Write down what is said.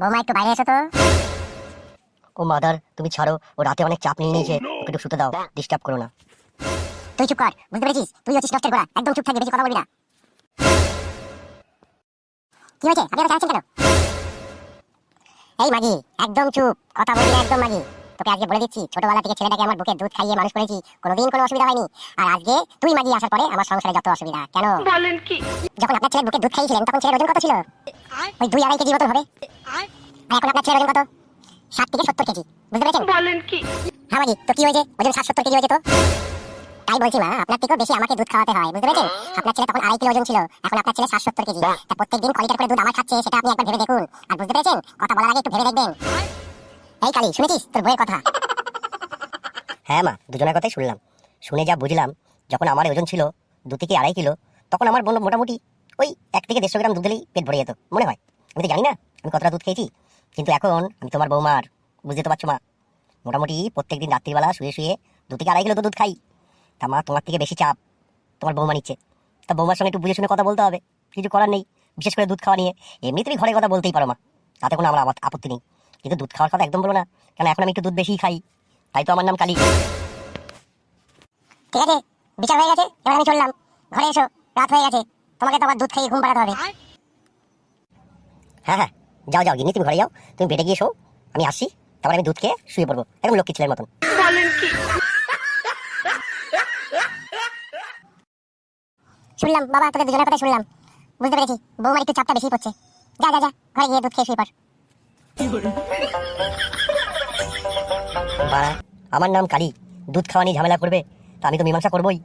বৌমা একটু বাইরে এসো তো। ও মাদার তুমি ছাড়ো ও রাতে অনেক চাপ নিয়ে নিয়েছে। ওকে একটু শুতে দাও ডিস্টার্ব করো না। তুই চুপ কর বুঝতে পেরেছিস? তুই হচ্ছিস নষ্টের গোড়া একদম চুপ থাকবি বেশি কথা বলবি না। কি হয়েছে? আপনি চাচ্ছেন কেন? এই মাগি একদম চুপ কথা বলবি না একদম মাগি। তোকে আজকে বলে দিচ্ছি ছোটবেলা থেকে ছেলেটাকে আমার বুকে দুধ খাইয়ে মানুষ করেছি কোনোদিন কোনো অসুবিধা হয়নি। আর আজকে তুই মাগি আসার পরে আমার সংসারে যত অসুবিধা কেন? বলেন কি? যখন আপনার ছেলের বুকে দুধ খাইয়েছিলেন তখন ছেলের ওজন কত ছিল? ওই দুই আড়াই কেজি মতো হবে। আর এখন আপনার ছেলের ওজন কত? ষাট থেকে সত্তর কেজি। বুঝতে পেরেছেন? বলেন কি? হ্যাঁ মাগি তো কি হয়েছে? ওজন ষাট সত্তর কেজি হয়েছে তো। তাই বলছি মা আপনার থেকেও বেশি আমাকে দুধ খাওয়াতে হয় বুঝতে পেরেছেন? আপনার ছেলে তখন আড়াই কিলো ওজন ছিল এখন আপনার ছেলে ষাট সত্তর কেজি। তা প্রত্যেকদিন ক লিটার করে দুধ আমার খাচ্ছে সেটা আপনি একবার ভেবে দেখুন। আর বুঝতে পেরেছেন? কথা বলার আগে একটু ভেবে দেখবেন। এই কালি শুনেছিস তোর বইয়ের কথা? হ্যাঁ মা দুজনের কথাই শুনলাম। শুনে যা বুঝলাম যখন আমার ওজন ছিল দু থেকে আড়াই কিলো তখন আমার বোন মোটামুটি ওই এক থেকে দেড়শো গ্রাম দুধ দিলেই পেট ভরে যেত। মনে হয়। আমি তো জানি না আমি কতটা দুধ খেয়েছি। কিন্তু এখন আমি তোমার বৌমার বুঝতে তো পারছ মা? মোটামুটি প্রত্যেকদিন রাত্রিবেলা শুয়ে শুয়ে দু থেকে আড়াই কিলো তো দুধ খাই। তা মা তোমার থেকে বেশি চাপ তোমার বৌমা নিচ্ছে। তা বৌমার সঙ্গে একটু বুঝে শুনে কথা বলতে হবে কিছু করার নেই বিশেষ করে দুধ খাওয়া নিয়ে। এমনি তুমি ঘরে কথা বলতেই পারো মা তাতে কোনো আমার আপ- আপত্তি নেই। কিন্তু দুধ খাওয়ার কথা একদম বলো না কারণ এখন আমি একটু দুধ বেশিই খাই তাই তো আমার নাম কালী। ঠিক আছে বিচার হয়ে গেছে এবার আমি চললাম। ঘরে এসো রাত হয়ে গেছে তোমাকে তো আবার দুধ খাইয়ে ঘুম পাড়াতে হবে। হ্যাঁ হ্যাঁ যাও যাও গিনি তুমি ঘরে যাও তুমি বেডে গিয়ে শো আমি আসি তারপরে আমি দুধ খেয়ে শুয়ে পড়ব। একদম লক্ষ্মী ছেলের মতন। শুনলাম বাবা তোদের দুজনের কথা শুনলাম। বুঝতে পেরেছি বৌমার একটু চাপটা বেশি পড়ছে। যা যা যা ঘরে গিয়ে দুধ খেয়ে শুয়ে পড়। বাড়া আমার নাম কালী। দুধ খাওয়া নিয়ে ঝামেলা করবে তা আমি তো মীমাংসা করবোই।